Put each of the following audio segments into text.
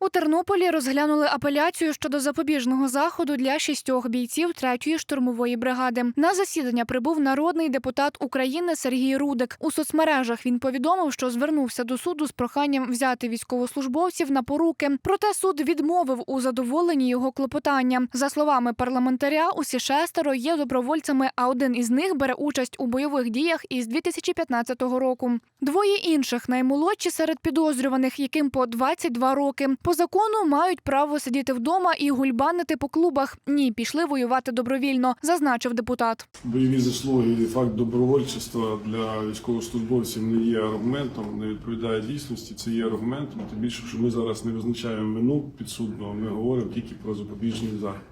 У Тернополі розглянули апеляцію щодо запобіжного заходу для шістьох бійців третьої штурмової бригади. На засідання прибув народний депутат України Сергій Рудик. У соцмережах він повідомив, що звернувся до суду з проханням взяти військовослужбовців на поруки. Проте суд відмовив у задоволенні його клопотання. За словами парламентаря, усі шестеро є добровольцями, а один із них бере участь у бойових діях із 2015 року. Двоє інших наймолодші серед підозрюваних, яким по 22 роки. По закону мають право сидіти вдома і гульбанити по клубах. Ні, пішли воювати добровільно, зазначив депутат. Бойові заслуги і факт добровольчества для військовослужбовців не є аргументом, не відповідає дійсності. Це є аргументом. Тим більше, що ми зараз не визначаємо вину підсудного, ми говоримо тільки про запобіжний захід.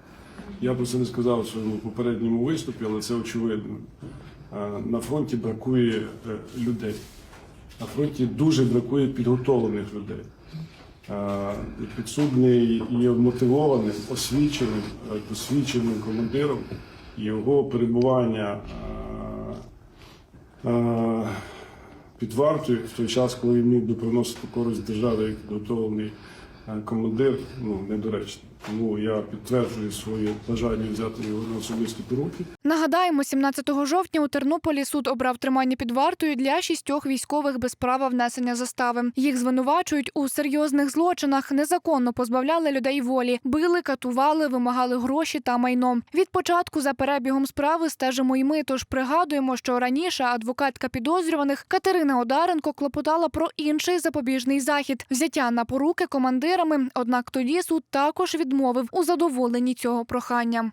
Я про це не сказав в своєму попередньому виступі, але це очевидно. Е, На фронті бракує е, людей. На фронті дуже бракує підготовлених людей. Е, Підсудний є мотивованим, освіченим, е, досвідченим командиром. Його перебування е, під вартою в той час, коли він міг би приносити користь державі як підготовлений командир, ну недоречно. Тому я підтверджую своє бажання взяти його на особисті поруки. Нагадаємо, 17 жовтня у Тернополі суд обрав тримання під вартою для шістьох військових без права внесення застави. Їх звинувачують у серйозних злочинах, незаконно позбавляли людей волі, били, катували, вимагали гроші та майно. Від початку за перебігом справи стежимо й ми. Тож пригадуємо, що раніше адвокатка підозрюваних Катерина Одаренко клопотала про інший запобіжний захід взяття на поруки командирами. Однак тоді суд також відмовив у задоволенні цього прохання.